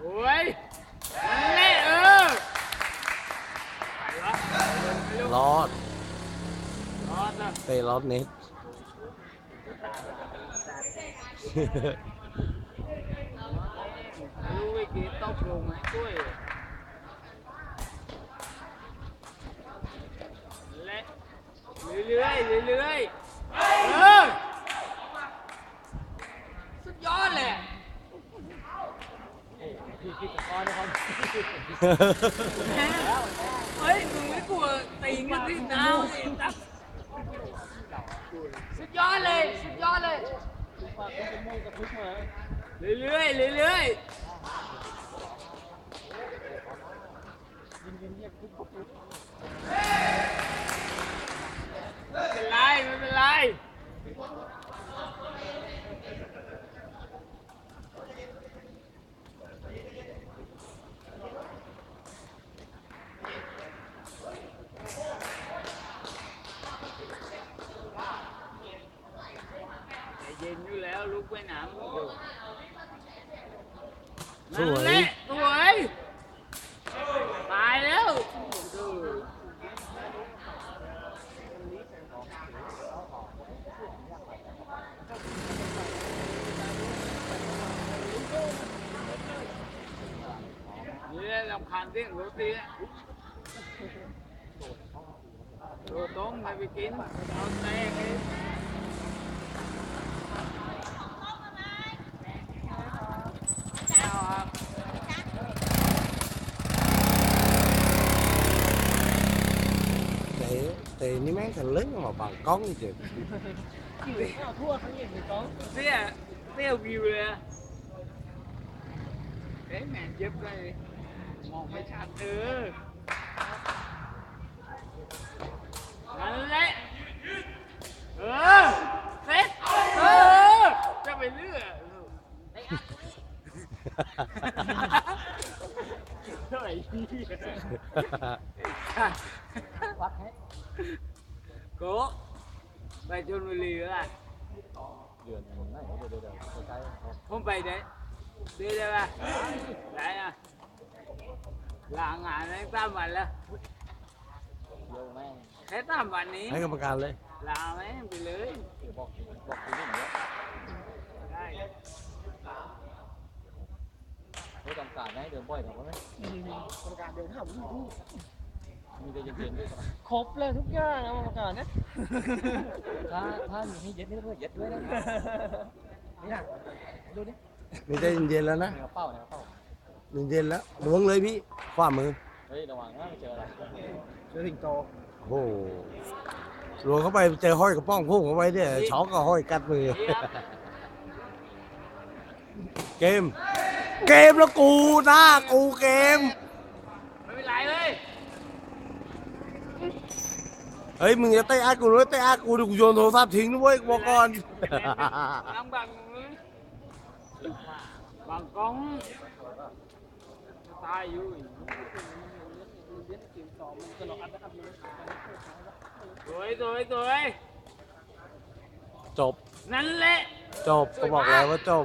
โอ้ยนั่นแหละเออไปวะไปเร็วรอด รอดนะเตะรอดเน็ตรู้วิกีตกลงให้ด้วยและ เรื่อยๆเรื่อยๆเออสุดยอดเลยพี่กิจกรนะครับเฮ้ยมึงไม่กลัวตีกันที่ดาวสิสุดยอดเลย สุดยอดเลย เรื่อยๆเรื่อยๆ ไม่เป็นไรไม่เป็นไรใจ เย็นอยู่แล้วลุกไปหนามอยู่สวยนั่นแหละสวยตายแล้วดูนี่แหละลำคาญเสียงรถดีอะโดต้มไม่ไปกินเอาแตกเองเอาครับ เตะ เตะนี่แม่ง thành lớn mà bằng con đi chứ เสียเสียวิวเลยอะเอ๊ะแม่งเจ็บเลย โกะไปชลบุรีแล้วล่ะเดือนไหนเดี๋ยวเดี๋ยวเดี๋ยวใกล้ผมไปได้เดือนได้ปะได้อะลางานได้สามวันแล้วเยอะแม่งแค่สามวันนี้ให้กรรมการเลยลาไหมไปเลยบอกบอกคุณนี่เนี้ยได้เขาจำการให้เดินบ่อยแต่ว่าไม่กรรมการเดินห้ามลูก มีแต่เย็นๆด้วยครบเลยทุกอย่างนะกรรมการนะถ้าถ้ามีให้เย็ดนี่เพื่อเย็ดด้วยนะนี่นะดูดินี่จะเย็นๆแล้วนะในกระเป๋าในกระเป๋าเย็นๆแล้วล้วงเลยพี่ขวามือเฮ้ยระวังนะไม่เจออะไรเจอสิงโตโอ้โหล้วงเข้าไปเจอห้อยกระป้องพุ่งเข้าไปเนี่ยช็อกก็ห้อยกัดมือเยี่ยมเกม เกมแล้วกูหน้ากูเกมไม่เป็นไรเลย เฮ้ยมึงจะเตะอากูหรือเตะอากูเดี๋ยวกูโยนโทรศัพท์ทิ้งด้วยบอกก่อนน้ำบังมือบังกล้องตายอยู่สวยสวยสวยจบนั่นแหละจบก็บอกแล้วว่าจบ